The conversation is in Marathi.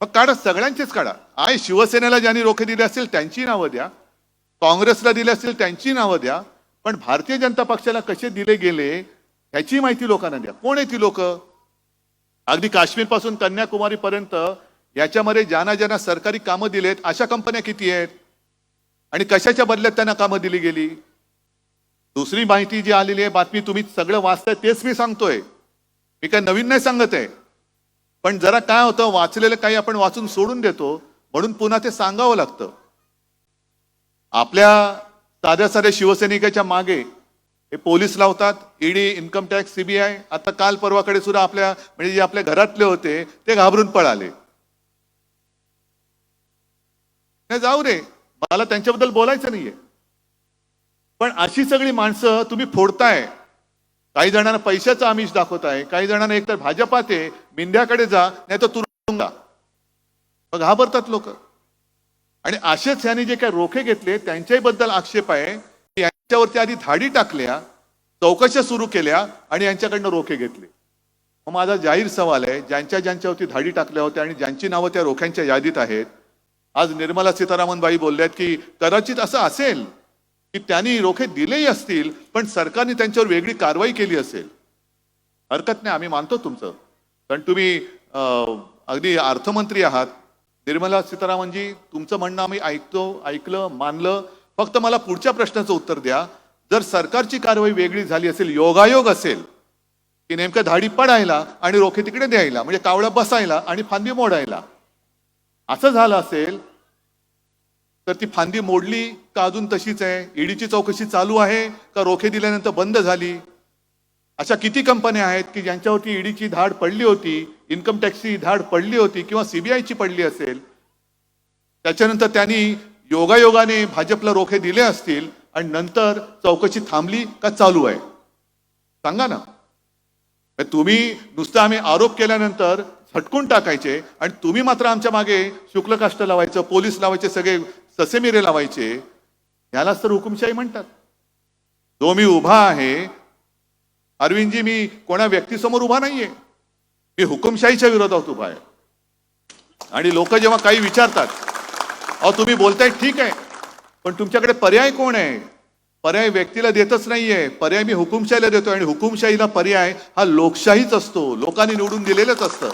मग काढा सगळ्यांचेच काढा. आय शिवसेनेला ज्यांनी रोखे दिले असतील त्यांची नावं द्या. काँग्रेसला दिले असतील त्यांची नावं द्या. पण भारतीय जनता पक्षाला कसे दिले गेले ह्याची माहिती लोकांना द्या. कोण आहे ती लोक? अगदी काश्मीरपासून कन्याकुमारीपर्यंत याच्यामध्ये ज्यांना ज्यांना सरकारी कामं दिलेत अशा कंपन्या किती आहेत? आणि कशाच्या बदल्यात त्यांना कामं दिली गेली? दुसरी माहिती जी आलेली आहे बातमी तुम्ही सगळं वाचताय तेच मी सांगतोय. मी काय नवीन नाही सांगत आहे. पण जरा काय होतं वाचलेलं काही आपण वाचून सोडून देतो म्हणून पुन्हा ते सांगावं लागतं. आपल्या साध्या साध्या शिवसैनिकाच्या मागे हे पोलीस लावतात ईडी इन्कम टॅक्स सीबीआय आता काल परवाकडे सुद्धा आपल्या म्हणजे जे आपल्या घरातले होते ते घाबरून पळाले. नाही जाऊ रे मला त्यांच्याबद्दल बोलायचं नाहीये. पण अशी सगळी माणसं तुम्ही फोडताय काही जणांना पैशाचं आमिष दाखवत आहे काही जणांना एकतर भाजपात आहे मिंद्याकडे जा नाही तर तुरुंगा मग घाबरतात लोक. आणि असेच यांनी जे काही रोखे घेतले त्यांच्याही बद्दल आक्षेप आहे यांच्यावरती आधी धाडी टाकल्या चौकशा सुरू केल्या आणि यांच्याकडनं रोखे घेतले. मग माझा जाहीर सवाल आहे ज्यांच्या ज्यांच्यावरती धाडी टाकल्या होत्या आणि ज्यांची नावं त्या रोख्यांच्या यादीत आहेत आज निर्मला सीतारामन बाई बोलल्यात की कदाचित असं असेल की त्यांनी रोखे दिलेही असतील पण सरकारने त्यांच्यावर वेगळी कारवाई केली असेल. हरकत नाही आम्ही मानतो तुमचं. कारण तुम्ही अगदी अर्थमंत्री आहात. निर्मला सीतारामनजी तुमचं म्हणणं आम्ही ऐकतो ऐकलं मानलं. फक्त मला पुढच्या प्रश्नाचं उत्तर द्या. जर सरकारची कारवाई वेगळी झाली असेल योगायोग असेल की नेमकं धाडी पडायला आणि रोखे तिकडे द्यायला म्हणजे कावळा बसायला आणि फांदी मोडायला असं झालं असेल तर ती फांदी मोडली का अजून तशीच आहे? ईडीची चौकशी चालू आहे का रोखे दिल्यानंतर बंद झाली? अशा किती कंपन्या आहेत की ज्यांच्यावरती ईडीची धाड पडली होती इन्कम टॅक्सची धाड पडली होती किंवा सीबीआयची पडली असेल? त्याच्यानंतर त्यांनी योगायोगाने भाजपला रोखे दिले असतील आणि नंतर चौकशी थांबली का चालू आहे? सांगा ना. तुम्ही नुसतं आम्ही आरोप केल्यानंतर झटकून टाकायचे आणि तुम्ही मात्र आमच्या मागे शुक्लकाष्ट लावायचं पोलीस लावायचे सगळे ससेमिरे लावायचे यालाच तर हुकुमशाही म्हणतात. जो मी उभा आहे अरविंदजी मी कोणा व्यक्तीसमोर उभा नाहीये. मी हुकुमशाहीच्या विरोधात उभा आहे. आणि लोक जेव्हा काही विचारतात अहो तुम्ही बोलताय ठीक आहे पण तुमच्याकडे पर्याय कोण आहे? पर्याय व्यक्तीला देतच नाहीये. पर्याय मी हुकुमशाहीला देतो आणि हुकुमशाहीला पर्याय हा लोकशाहीच असतो. लोकांनी निवडून दिलेलंच असतं.